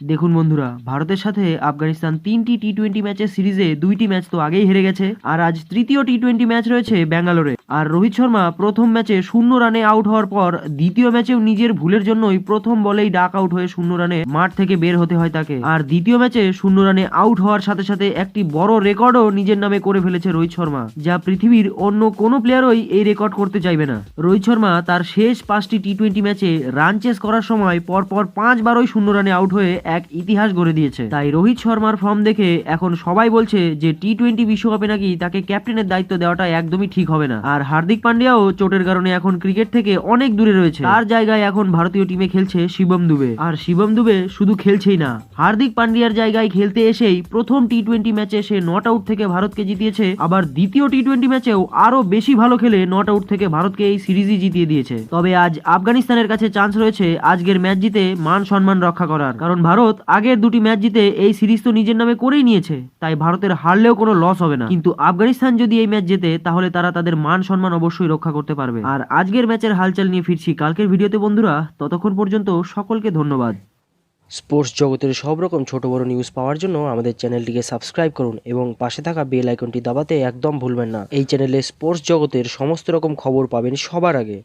দেখুন বন্ধুরা, ভারতের সাথে আফগানিস্তান তিনটি টি টোয়েন্টি ম্যাচের সিরিজে দুইটি ম্যাচ তো আগেই হেরে গেছে, আর আজ তৃতীয় টি টোয়েন্টি ম্যাচ রয়েছে ব্যাঙ্গালোরে। আর রোহিত শর্মা প্রথম ম্যাচে শূন্য রানে আউট হওয়ার পর দ্বিতীয় ম্যাচেও নিজের ভুলের জন্যই প্রথম বলেই ডাক আউট হয়ে শূন্য রানে মাঠ থেকে বের হতে হয় তাকে। আর দ্বিতীয় ম্যাচে শূন্য রানে আউট হওয়ার সাথে সাথে একটি বড় রেকর্ডও নিজের নামে করে ফেলেছে রোহিত শর্মা, যা পৃথিবীর অন্য কোনো প্লেয়ারই এই রেকর্ড করতে চাইবে না। রোহিত শর্মা তার শেষ পাঁচটি টি টোয়েন্টি ম্যাচে রান চেস করার সময় পরপর পাঁচবারই শূন্য রানে আউট হয়ে এক ইতিহাস গড়ে দিয়েছে। তাই রোহিত শর্মার ফর্ম দেখে এখন সবাই বলছে যে টি টোয়েন্টি বিশ্বকাপে নাকি তাকে ক্যাপ্টেনের দায়িত্ব দেওয়াটা একদমই ঠিক হবে না। আর হার্দিক পান্ডিয়াও চোটের কারণে এখন ক্রিকেট থেকে অনেক দূরে রয়েছে। তার জায়গায় এখন ভারতীয় টিমে খেলছে শিবম দুবে। আর শিবম দুবে শুধু খেলছেই না, হার্দিক পান্ডিয়ার জায়গায় খেলতে এসেই প্রথম টি টোয়েন্টি ম্যাচে সে নট আউট থেকে ভারতকে জিতিয়েছে। আবার দ্বিতীয় টি টোয়েন্টি ম্যাচেও আরও বেশি ভালো খেলে নট আউট থেকে ভারতকে এই সিরিজই জিতিয়ে দিয়েছে। তবে আজ আফগানিস্তানের কাছে চান্স রয়েছে আজকের ম্যাচ জিতে মান সম্মান রক্ষা করার। কারণ ভারত আগের দুটি ম্যাচ জিতে এই সিরিজ তো নিজের নামে করেই নিয়েছে, তাই ভারতের হারলেও কোনো লস হবে না। কিন্তু আফগানিস্তান যদি এই ম্যাচ জেতে, তাহলে তারা তাদের মান সম্মান অবশ্যই রক্ষা করতে পারবে। আর আজকের ম্যাচের হালচাল নিয়ে ফিরছি কালকের ভিডিওতে, বন্ধুরা। ততক্ষণ পর্যন্ত সকলকে ধন্যবাদ। স্পোর্টস জগতের সব রকম ছোট বড় নিউজ পাওয়ার জন্য আমাদের চ্যানেলটিকে সাবস্ক্রাইব করুন এবং পাশে থাকা বেল আইকনটি দাবাতে একদম ভুলবেন না। এই চ্যানেলে স্পোর্টস জগতের সমস্ত রকম খবর পাবেন সবার আগে।